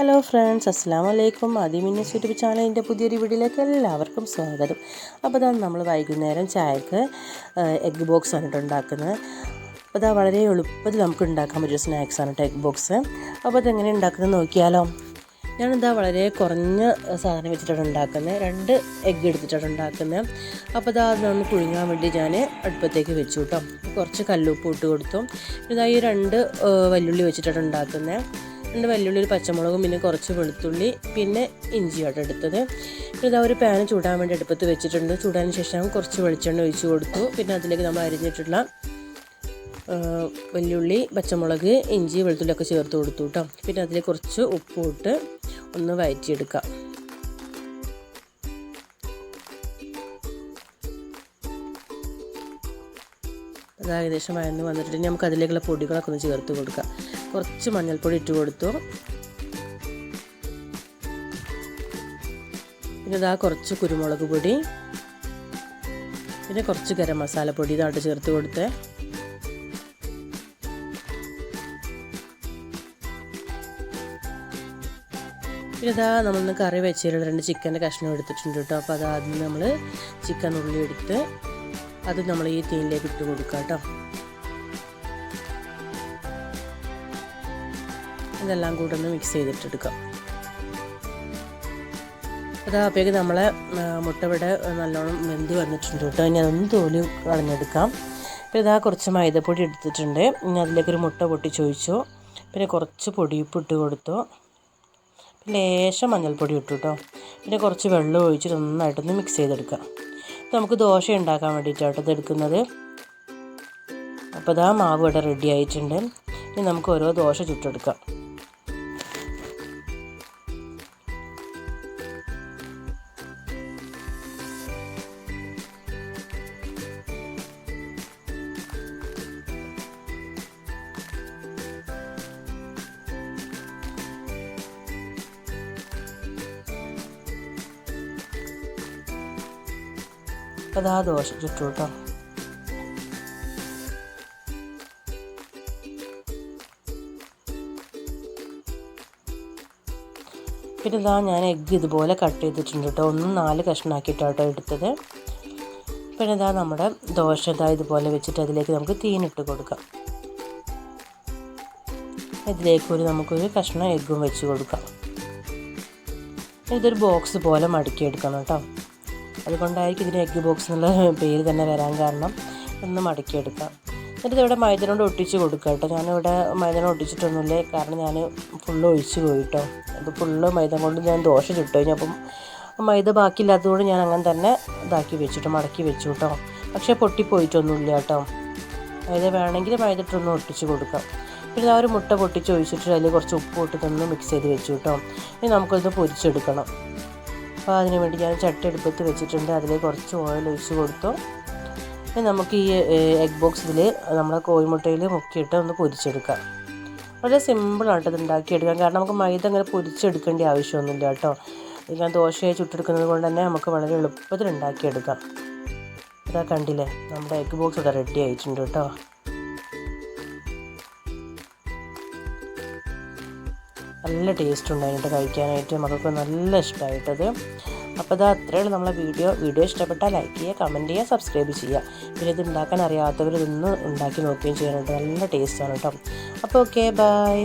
Hello friends അസ്സാം വലൈക്കും ആദ്യമിന്നസ് YouTube ചാനലിന്റെ പുതിയൊരു വീഡിയോയിലേക്ക് എല്ലാവർക്കും സ്വാഗതം. അപ്പോൾ ഇതാണ് നമ്മൾ വൈകുന്നേരം ചായക്ക് എഗ്ഗ് ബോക്സ് ആണ് ഉണ്ടാക്കുന്നത്. അപ്പോൾ അതാ വളരെ എളുപ്പത്തിൽ നമുക്ക് ഉണ്ടാക്കാൻ പറ്റിയ സ്നാക്സ് ആണ് എഗ്ഗ് ബോക്സ് അപ്പോൾ അതെങ്ങനെ ഉണ്ടാക്കുന്നത് നോക്കിയാലോ. ഞാനിതാ വളരെ കുറഞ്ഞ സാധനം വെച്ചിട്ടാണ് ഉണ്ടാക്കുന്നത്. രണ്ട് എഗ്ഗ് എടുത്തിട്ടാണ് ഉണ്ടാക്കുന്നത്. അപ്പോൾ ഇതാ അതൊന്ന് പുഴുങ്ങാൻ വേണ്ടി ഞാൻ അടുപ്പത്തേക്ക് വെച്ചു കേട്ടോ കുറച്ച് കല്ലുപ്പ് ഇട്ട് കൊടുത്തു. ഇതാ ഈ രണ്ട് വെല്ലുള്ളി വെച്ചിട്ടാണ് ഉണ്ടാക്കുന്നത്. രണ്ട് വെല്ലുള്ളി ഒരു പച്ചമുളകും പിന്നെ കുറച്ച് വെളുത്തുള്ളി പിന്നെ ഇഞ്ചിയാണ് എടുത്തത്. ഇതാ ഒരു പാൻ ചൂടാൻ വേണ്ടി അടുപ്പത്ത് വെച്ചിട്ടുണ്ട്. ചൂടാൻ ശേഷം കുറച്ച് വെളിച്ചെണ്ണ ഒഴിച്ച് കൊടുത്തു. പിന്നെ അതിലേക്ക് നമ്മൾ അരിഞ്ഞിട്ടുള്ള വെല്ലുള്ളി പച്ചമുളക് ഇഞ്ചി വെളുത്തുള്ളി ഒക്കെ ചേർത്ത് കൊടുത്തു കേട്ടോ. പിന്നെ അതിൽ കുറച്ച് ഉപ്പ് ഇട്ട് ഒന്ന് വയറ്റിയെടുക്കാം. അത് ഏകദേശം വയന്ന് വന്നിട്ടുണ്ടെങ്കിൽ നമുക്ക് അതിലേക്കുള്ള പൊടികളൊക്കെ ഒന്ന് ചേർത്ത് കൊടുക്കാം. കുറച്ച് മഞ്ഞൾപ്പൊടി ഇട്ട് കൊടുത്തു. പിന്നെ ഇതാ കുറച്ച് കുരുമുളക് പൊടി. പിന്നെ കുറച്ച് ഗരം മസാലപ്പൊടി ഇതായിട്ട് ചേർത്ത് കൊടുത്തേ. പിന്നെ ഇതാ നമ്മളിന്ന് കറി വെച്ചിട്ടുള്ള രണ്ട് ചിക്കന്റെ കഷ്ണം എടുത്തിട്ടുണ്ട് കേട്ടോ. അപ്പോൾ അത് ആദ്യം നമ്മൾ ചിക്കൻ ഉള്ളി എടുത്ത് അത് നമ്മൾ ഈ തീനിലേക്ക് ഇട്ട് കൊടുക്കാം കേട്ടോ ഇതെല്ലാം കൂടെ ഒന്ന് മിക്സ് ചെയ്തിട്ടെടുക്കാം. അതാകുമ്പോഴേക്ക് നമ്മളെ മുട്ട ഇവിടെ നല്ലോണം വെന്ത് വന്നിട്ടുണ്ട് കേട്ടോ. ഇനി അതൊന്ന് തോലി കളഞ്ഞെടുക്കാം. പിന്നെ ഇതാ കുറച്ച് മൈദപ്പൊടി എടുത്തിട്ടുണ്ട്. ഇനി അതിലേക്കൊരു മുട്ട പൊട്ടി ചോദിച്ചു പിന്നെ കുറച്ച് പൊടിയുപ്പ് ഇട്ട് കൊടുത്തു. ലേശം മഞ്ഞൾപ്പൊടി ഇട്ടു കേട്ടോ. പിന്നെ കുറച്ച് വെള്ളം ഒഴിച്ച് നന്നായിട്ടൊന്ന് മിക്സ് ചെയ്തെടുക്കാം. നമുക്ക് ദോശ ഉണ്ടാക്കാൻ വേണ്ടിയിട്ടാണ് ഇത് എടുക്കുന്നത്. അപ്പോൾ ഇതാ മാവ് ഇവിടെ റെഡി ആയിട്ടുണ്ട്. ഇനി നമുക്ക് ഓരോ ദോശ ചുട്ടെടുക്കാം. അതാ ദോശ ചുറ്റു കേട്ടോ പിന്നെ ഇതാ ഞാൻ എഗ്ഗ് ഇതുപോലെ കട്ട് ചെയ്തിട്ടുണ്ട് കേട്ടോ ഒന്നും നാല് കഷ്ണാക്കിയിട്ടാട്ടോ എടുത്തത്. പിന്നെ ഇതാ നമ്മുടെ ദോശ ഇതാ ഇതുപോലെ വെച്ചിട്ട് അതിലേക്ക് നമുക്ക് തീനിട്ട് കൊടുക്കാം. ഇതിലേക്ക് ഒരു നമുക്കൊരു കഷ്ണം എഗ്ഗും വെച്ച് കൊടുക്കാം. ഇതൊരു ബോക്സ് പോലെ മടക്കിയെടുക്കണം കേട്ടോ അതുകൊണ്ടായിരിക്കും ഇതിന് എഗ്ഗ് ബോക്സ് എന്നുള്ള പേര് തന്നെ വരാൻ കാരണം ഒന്ന് മടക്കിയെടുക്കാം. എന്നിട്ട് ഇവിടെ മൈദനോട് ഒട്ടിച്ച് കൊടുക്കുക കേട്ടോ. ഞാനിവിടെ മൈദന ഒട്ടിച്ചിട്ടൊന്നുമില്ല. കാരണം ഞാൻ ഫുള്ള് ഒഴിച്ച് പോയിട്ടോ അത് ഫുള്ള് മൈദ കൊണ്ട് ഞാൻ ദോശ ചുട്ടു കഴിഞ്ഞപ്പം മൈദ ബാക്കിയില്ലാത്തതുകൊണ്ട് ഞാൻ അങ്ങനെ തന്നെ ഇതാക്കി വെച്ചിട്ട് മടക്കി വെച്ചു കേട്ടോ. പക്ഷേ പൊട്ടിപ്പോയിട്ടൊന്നുമില്ല കേട്ടോ. മൈദ വേണമെങ്കിൽ മൈദ ഇട്ടൊന്ന് ഒട്ടിച്ച് കൊടുക്കാം. പിന്നെ ഞാൻ ഒരു മുട്ട പൊട്ടിച്ച് ഒഴിച്ചിട്ട് അതിൽ കുറച്ച് ഉപ്പ് ഇട്ടിട്ടൊന്ന് മിക്സ് ചെയ്ത് വെച്ചു കേട്ടോ. ഇനി നമുക്കിത് പൊരിച്ചെടുക്കണം. അപ്പോൾ അതിന് വേണ്ടി ഞാൻ ചട്ടി എടുപ്പത്ത് വെച്ചിട്ടുണ്ട്. അതിൽ കുറച്ച് ഓയിൽ ഒഴിച്ച് കൊടുത്തു. ഇനി നമുക്ക് ഈ എഗ് ബോക്സ് ഇതിൽ നമ്മുടെ കോഴിമുട്ടയിൽ മുക്കിയിട്ട് ഒന്ന് പൊരിച്ചെടുക്കാം. വളരെ സിമ്പിളായിട്ട് ഇത് ഉണ്ടാക്കിയെടുക്കാം കാരണം നമുക്ക് മൈദ അങ്ങനെ പൊരിച്ചെടുക്കേണ്ട ആവശ്യമൊന്നുമില്ല കേട്ടോ. ഞാൻ ദോശയായി ചുട്ടെടുക്കുന്നത് കൊണ്ട് തന്നെ നമുക്ക് വളരെ എളുപ്പത്തിൽ ഉണ്ടാക്കിയെടുക്കാം. ഇതാ കണ്ടില്ലേ? നമ്മുടെ എഗ് ബോക്സ് ഇവിടെ റെഡി ആയിട്ടുണ്ട് കേട്ടോ. നല്ല ടേസ്റ്റ് ഉണ്ടായിട്ട് കഴിക്കാനായിട്ട്. മക്കൾക്ക് നല്ല ഇഷ്ടമായിട്ടത് അപ്പോൾ അത് അത്രയുള്ള നമ്മളെ വീഡിയോ. വീഡിയോ ഇഷ്ടപ്പെട്ടാൽ ലൈക്ക് ചെയ്യുക കമന്റ് ചെയ്യുക സബ്സ്ക്രൈബ് ചെയ്യുക. പിന്നെ ഇത് ഉണ്ടാക്കാൻ അറിയാത്തവർ ഇതൊന്ന് ഉണ്ടാക്കി നോക്കുകയും ചെയ്യണം നല്ല ടേസ്റ്റാണ് കേട്ടോ. അപ്പോൾ ഓക്കെ ബൈ